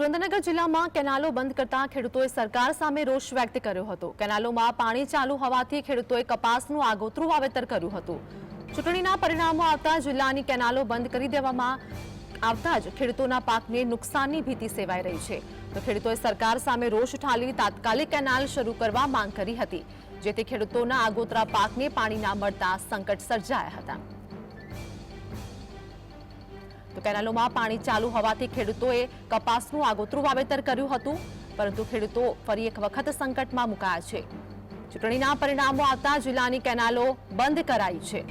સુરેન્દ્રનગર જિલ્લામાં કેનાલો બંધ કરતા ખેડૂતોએ સરકાર સામે રોષ વ્યક્ત કર્યો હતો. કેનાલોમાં પાણી ચાલુ હોવાથી ખેડૂતોએ કપાસનું આગોતરું વાવેતર કર્યું હતું. ચૂંટણીના પરિણામો આવતા જિલ્લાની કેનાલો બંધ કરી દેવામાં આવતા જ ખેડૂતોના પાકને નુકસાનની ભીતિ સેવાઈ રહી છે. તો ખેડૂતોએ સરકાર સામે રોષ ઠાલી તાત્કાલિક કેનાલ શરૂ કરવા માંગ કરી હતી, જેથી ખેડૂતોના આગોતરા પાકને પાણી ના મળતા સંકટ સર્જાયા હતા. તો કેનાલોમાં પાણી ચાલુ હોવાથી ખેડૂતોએ કપાસનું આગોતરું વાવેતર કર્યું હતું, પરંતુ ખેડૂતો ફરી એક વખત સંકટમાં મુકાયા છે. ચૂંટણીના પરિણામો આવતા જિલ્લાની કેનાલો બંધ કરાઈ છે.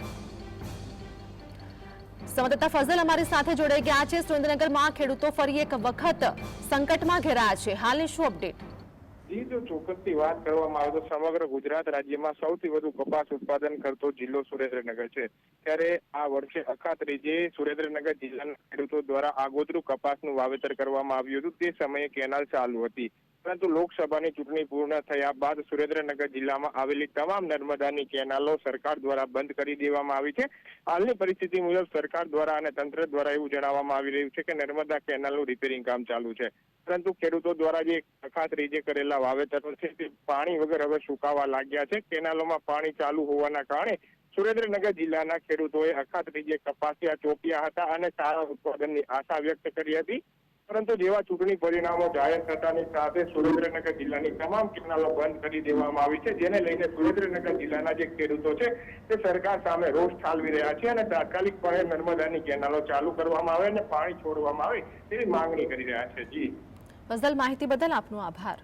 સંવાદદાતા ફઝલ અમારી સાથે જોડાઈ ગયા છે. સુરેન્દ્રનગરમાં ખેડૂતો ફરી એક વખત સંકટમાં ઘેરાયા છે. હાલની શું અપડેટ? જી જો ચોક્કસથી વાત કરવામાં આવે તો સમગ્ર ગુજરાત રાજ્યમાં સૌથી વધુ કપાસ ઉત્પાદન કરતો જિલ્લો સુરેન્દ્રનગર છે. ત્યારે આ વર્ષે અખાત રીજે સુરેન્દ્રનગર જિલ્લાના ખેડૂતો દ્વારા આગોતરું કપાસનું વાવેતર કરવામાં આવ્યું હતું. તે સમયે કેનાલ ચાલુ હતી. પરંતુ લોકસભાની ચૂંટણી પૂર્ણ થયા બાદ સુરેન્દ્રનગર જિલ્લામાં આવેલી તમામ નર્મદાની કેનાલો સરકાર દ્વારા બંધ કરી દેવામાં આવી છે. હાલની પરિસ્થિતિ મુજબ સરકાર દ્વારા અને તંત્ર દ્વારા એવું જણાવવામાં આવી રહ્યું છે કે નર્મદા કેનાલનું રિપેરિંગ કામ ચાલુ છે. પરંતુ ખેડૂતો દ્વારા જે અખાતરી જે કરેલા વાવેતરો છે તે પાણી વગર હવે સુકાવા લાગ્યા છે. કેનાલોમાં પાણી ચાલુ હોવાના કારણે સુરેન્દ્રનગર જિલ્લાના ખેડૂતોએ અખાતરી જે કપાસિયા ચોપ્યા હતા અને સારા ઉત્પાદનની આશા વ્યક્ત કરી હતી. પરંતુ જેવા ચૂંટણી પરિણામો જાહેર થતાની સાથે સુરેન્દ્રનગર જિલ્લાની તમામ કેનાલો બંધ કરી દેવામાં આવી છે. જેને લઈને સુરેન્દ્રનગર જિલ્લાના જે ખેડૂતો છે તે સરકાર સામે રોષ ઠાલવી રહ્યા છે અને તાત્કાલિકપણે નર્મદાની કેનાલો ચાલુ કરવામાં આવે અને પાણી છોડવામાં આવે તેવી માંગણી કરી રહ્યા છે. જી. ફઝલ માહિતી બદલ આપનો આભાર.